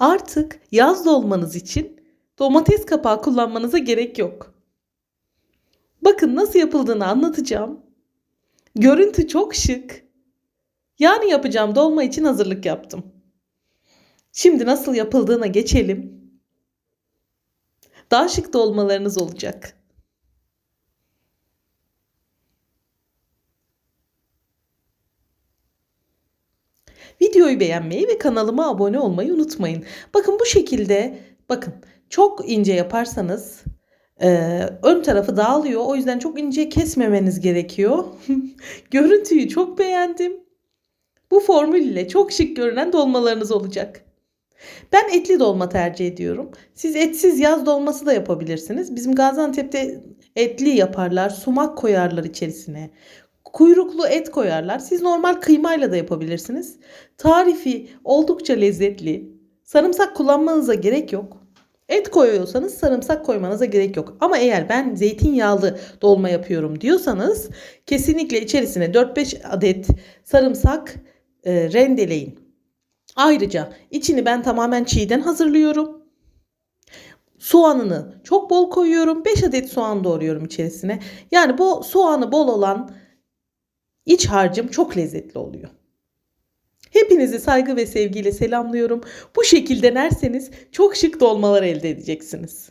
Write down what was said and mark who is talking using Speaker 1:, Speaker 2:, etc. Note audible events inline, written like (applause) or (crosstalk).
Speaker 1: Artık yaz dolmanız için domates kapağı kullanmanıza gerek yok. Bakın nasıl yapıldığını anlatacağım. Görüntü çok şık. Yani yapacağım dolma için hazırlık yaptım. Şimdi nasıl yapıldığına geçelim. Daha şık dolmalarınız olacak. Videoyu beğenmeyi ve kanalıma abone olmayı unutmayın. Bakın bu şekilde bakın çok ince yaparsanız e, ön tarafı dağılıyor. O yüzden çok ince kesmemeniz gerekiyor. (laughs) Görüntüyü çok beğendim. Bu formül ile çok şık görünen dolmalarınız olacak. Ben etli dolma tercih ediyorum. Siz etsiz yaz dolması da yapabilirsiniz. Bizim Gaziantep'te etli yaparlar. Sumak koyarlar içerisine. Kuyruklu et koyarlar. Siz normal kıymayla da yapabilirsiniz. Tarifi oldukça lezzetli. Sarımsak kullanmanıza gerek yok. Et koyuyorsanız sarımsak koymanıza gerek yok. Ama eğer ben zeytinyağlı dolma yapıyorum diyorsanız kesinlikle içerisine 4-5 adet sarımsak e, rendeleyin. Ayrıca içini ben tamamen çiğden hazırlıyorum. Soğanını çok bol koyuyorum. 5 adet soğan doğruyorum içerisine. Yani bu soğanı bol olan iç harcım çok lezzetli oluyor. Hepinizi saygı ve sevgiyle selamlıyorum. Bu şekilde denerseniz çok şık dolmalar elde edeceksiniz.